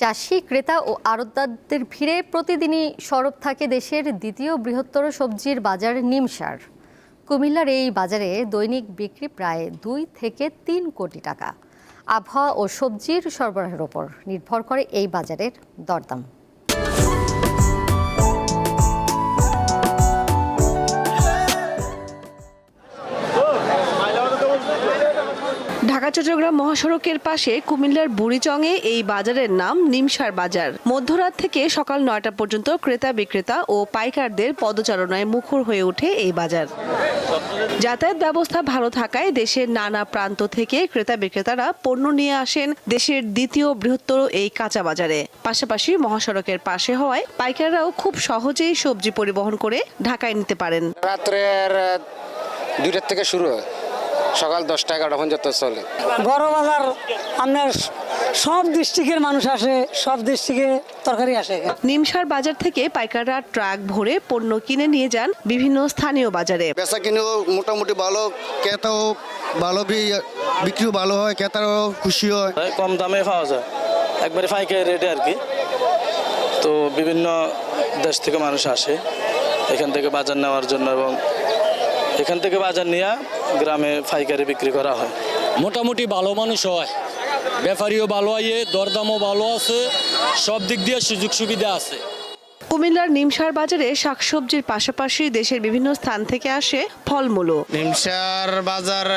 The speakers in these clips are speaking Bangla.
চাষি, ক্রেতা ও আড়তদারদের ভিড়ে প্রতিদিনই সরব থাকে দেশের দ্বিতীয় বৃহত্তর সবজির বাজার নিমসার। কুমিল্লার এই বাজারে দৈনিক বিক্রি প্রায় দুই থেকে তিন কোটি টাকা। আবহাওয়া ও সবজির সরবরাহের ওপর নির্ভর করে এই বাজারের দরদাম। চট্টগ্রাম মহাসড়কের পাশে কুমিল্লার বুড়িচংয়ে এই বাজারের নাম নিমসার বাজার। মধ্যরাত থেকে সকাল নয়টা পর্যন্ত ক্রেতা বিক্রেতা ও পাইকারদের পদচারণায় মুখর হয়ে ওঠে এই বাজার। যাতায়াত ব্যবস্থা ভালো থাকায় দেশের নানা প্রান্ত থেকে ক্রেতা বিক্রেতারা পণ্য নিয়ে আসেন দেশের দ্বিতীয় বৃহত্তর এই কাঁচা বাজারে। পাশাপাশি মহাসড়কের পাশে হওয়ায় পাইকাররাও খুব সহজেই সবজি পরিবহন করে ঢাকায় নিতে পারেন। রাত্রের দুইটার থেকে শুরু হয়। সকাল দশটা এগারোটা পর্যন্ত চলে। বড় বাজার আপনার সব ডিস্ট্রিক্টের মানুষ আসে সব ডিস্ট্রিক্টে তরকারি আসে। নিমসার বাজার থেকে পাইকাররা ট্রাক ভরে পণ্য কিনে নিয়ে যান বিভিন্ন স্থানীয় বাজারে। বেচা কিনেও মোটামুটি ভালো ক্রেতাও ভালো বিক্রিও ভালো হয় ক্রেতারাও খুশি হয়। কম দামে পাওয়া যায়। একবারে পাইকারি রেটে আর কি। তো বিভিন্ন দেশ থেকে মানুষ আসে এখান থেকে বাজার নেওয়ার জন্য এবং এখান থেকে বাজার নিয়ে গ্রামে পাইকারি বিক্রি করা হয়। মোটামুটি ভালো মানুষ হয়। ব্যাপারীও ভালো আইয়ে দরদামও ভালো আছে সব দিক দিয়ে সুযোগ সুবিধা আছে। কুমিল্লার নিমসার বাজারে শাকসবজির পাশাপাশি দেশের বিভিন্ন স্থান থেকে আসে ফলমূলও। নিমসার বাজার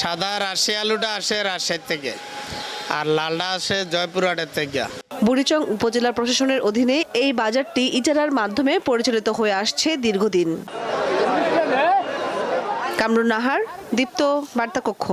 সাদা রাশি আলুটা আসে রাজশাহী থেকে আর লালটা আসে জয়পুরহাটের থেকে। বুড়িচং উপজেলা প্রশাসনের অধীনে এই বাজারটি ইজারার মাধ্যমে পরিচালিত হয়ে আসছে দীর্ঘদিন। কামরুন নাহার দীপ্ত বার্তা কক্ষ